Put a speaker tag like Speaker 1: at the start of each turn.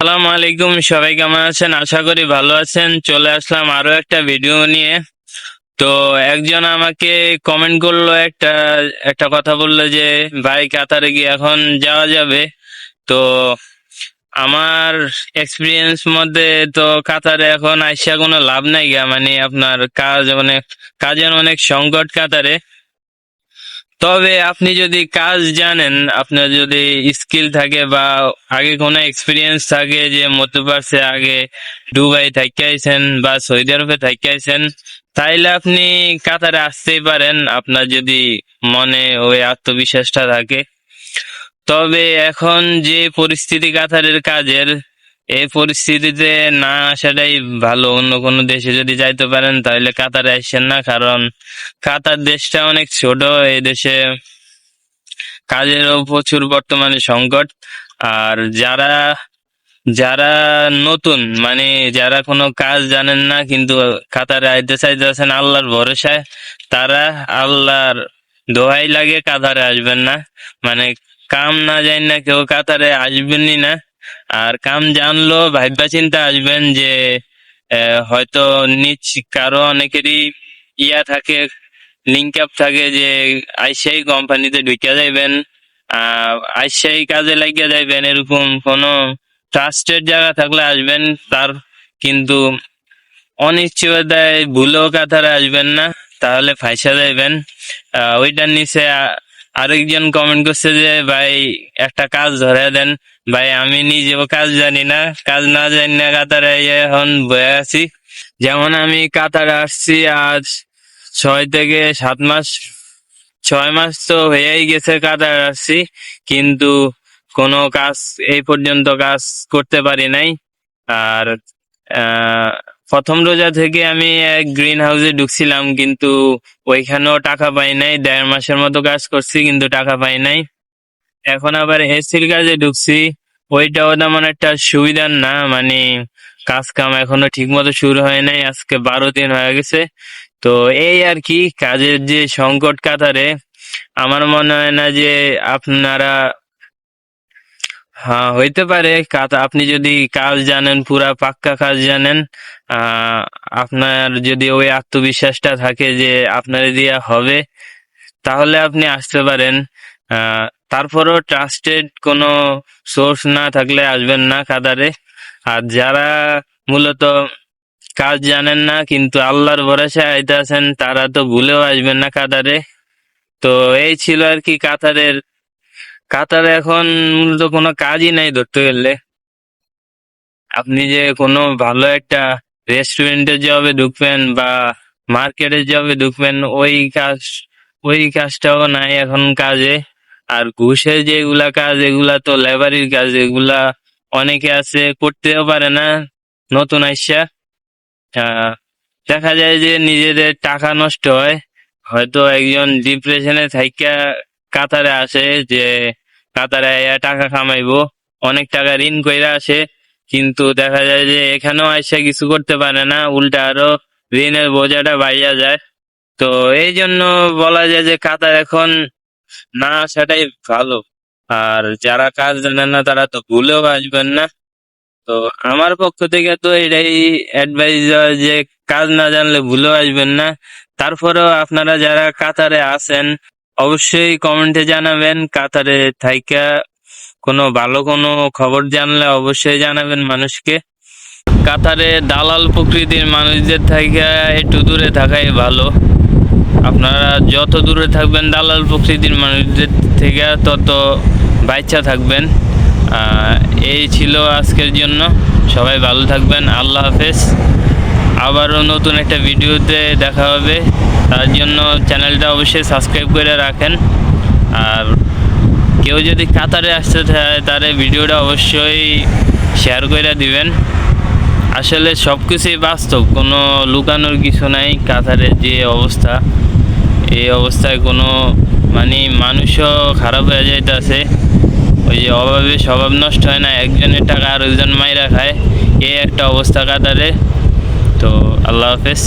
Speaker 1: আসসালামু আলাইকুম, সবাই কেমন আছেন? আশা করি ভালো আছেন। চলে আসলাম আরও একটা ভিডিও নিয়ে। তো একজন আমাকে কমেন্ট করল, একটা একটা কথা বলল যে, ভাই, কাতারে গিয়ে এখন যাওয়া যাবে? তো আমার এক্সপিরিয়েন্স মধ্যে তো কাতারে এখন আইসা কোনো লাভ নাই গা। মানে আপনার কাজ অনেক, কাজের অনেক সংকট কাতারে। তবে আপনি যদি কাজ জানেন, আপনার যদি স্কিল থাকে বা আগে কোনো এক্সপিরিয়েন্স থাকে যে মধ্যপ্রাচ্যে আগে দুবাই থেকে আইছেন বা সৌদি আরবে আইছেন, তাইলে আপনি কাতারে আসতেই পারেন। আপনার যদি মনে ওই আত্মবিশ্বাসটা থাকে। তবে এখন যে পরিস্থিতি কাতারের কাজের এই পরিস্থিতিতে না আসাটাই ভালো। অন্য কোনো দেশে যদি যাইতে পারেন, তাহলে কাতারে আসছেন না, কারণ কাতার দেশটা অনেক ছোট। এই দেশে কাজেরও প্রচুর বর্তমানে সংকট। আর যারা যারা নতুন মানে যারা কোনো কাজ জানেন না, কিন্তু কাতারে আইতে চাইতেছেন আল্লাহর ভরসায়, তারা আল্লাহর দোহাই লাগে কাতারে আসবেন না। মানে কাম না জানি না কেউ কাতারে আসবেনই না। আর কাম জানলো ভাইবা চিন্তা আসবেন যে হয়তো নিচ কারও অনেকেরই ইয়া থাকে লিঙ্ক আপ থাকে যে, আইসিআই কোম্পানিতে ঢুকে যাইবেন। আইসিআই কাজে লাগিয়ে যাইবেন, এরকম কোনো ট্রাস্টের জায়গা থাকলে আসবেন, তার কিন্তু অনিশ্চয়তায় ভুলেও কাতারে আসবেন না, তাহলে ফাইসা যাইবেন। ওইটার নিচে আরেকজন কমেন্ট করছে যে, ভাই, একটা কাজ ধরে দেন। ভাই, আমি নিজেও কাজ জানি না। কাজ না জানি না কাতারে এখন বয়ে আছি। যেমন আমি কাতারে আসছি আজ ছয় থেকে সাত মাস, ছয় মাস তো হয়েই গেছে কাতারে আসছি, কিন্তু কোনো কাজ এই পর্যন্ত কাজ করতে পারি নাই। আর প্রথম রোজা থেকে আমি এক গ্রিন হাউসে ঢুকছিলাম, কিন্তু ওইখানেও টাকা পাই নাই। দেড় মাসের মতো কাজ করছি, কিন্তু টাকা পাই নাই। এখন আবার এসির কাজে ঢুকছি। ওইটাও তেমন একটা সুবিধার না মানে কাজ কাম এখনও ঠিক মতো শুরু হয় নাই, আজকে বারো দিন হয়ে গেছে। তো এই আর কি, কাজের যে সংকট কাতারে, আমার মনে হয় না যে আপনারা হ্যাঁ হইতে পারে। আপনি যদি কাজ জানেন, পুরা পাক্কা কাজ জানেন আপনার যদি ওই আত্মবিশ্বাসটা থাকে যে আপনার দিয়ে হবে, তাহলে আপনি আসতে পারেন। তারপরও ট্রাস্টেড কোনো সোর্স না থাকলে আসবেন না কাতারে আর যারা মূলত কাজ জানেন না, কিন্তু আল্লাহর ভরসায় আইতে আছেন, তারা তো ভুলেও আসবেন না কাতারে তো এই ছিল আর কি কাতারের। কাতারে এখন মূলত কোনো কাজই নাই ধরতে গেলে। আপনি যে কোনো ভালো একটা রেস্টুরেন্টের জবে ঢুকবেন বা মার্কেটের জবে ঢুকবেন, ওই কাজ, ওই কাজটাও নাই এখন কাজে। আর ঘুষের যেগুলা কাজ, এগুলা তো লেবারির কাজ, এগুলা অনেকে আছে, করতেও পারে না, নতুন আইসা। দেখা যায় যে নিজেদের টাকা নষ্ট হয়। হয়তো একজন ডিপ্রেশনে থাইকা কাতারে আসে যে, কাতারে টাকা কামাইবো, অনেক টাকা ঋণ কইরা আসে। কিন্তু দেখা যায় যে এখানেও আইসা কিছু করতে পারে না, উল্টা আরও ঋণের বোঝাটা বাইয়া যায়। তো এই জন্য বলা যায় যে কাতার এখন না, সেটাই ভালো। আর যারা কাজ জানেন না, তারা তো ভুলেও আসবেন না। তো আমার পক্ষ থেকে তো এটাই অ্যাডভাইস যে, কাজ না জানলে ভুলেও আসবেন না। তারপরেও আপনারা যারা কাতারে আছেন, অবশ্যই কমেন্টে জানাবেন। কাতারে থাইকা কোনো ভালো কোনো খবর জানলে অবশ্যই জানাবেন মানুষকে। কাতারে দালাল প্রকৃতির মানুষদের থেকে একটু দূরে থাকাই ভালো। আপনারা যত দূরে থাকবেন দালাল প্রকৃতির মানুষদের থেকে তত বাচ্চা থাকবেন। এই ছিল আজকের জন্য। সবাই ভালো থাকবেন। আল্লাহ হাফেজ। আবারও নতুন একটা ভিডিওতে দেখা হবে। তার জন্য চ্যানেলটা অবশ্যই সাবস্ক্রাইব করে রাখেন। আর কেউ যদি কাতারে আসতে চায়, তাহলে ভিডিওটা অবশ্যই শেয়ার করে দিবেন। আসলে সব কিছুই বাস্তব, কোনো লুকানোর কিছু নাই, কাতারের যে অবস্থা, এই অবস্থায় কোনো মানে মানুষও খারাপ হয়ে যাইতেছে। ওই যে অভাবে স্বভাব নষ্ট হয় না, একজনের টাকা আর একজন মাইরা খায়, এই একটা অবস্থা কাতারে। তো আল্লাহ হাফেজ।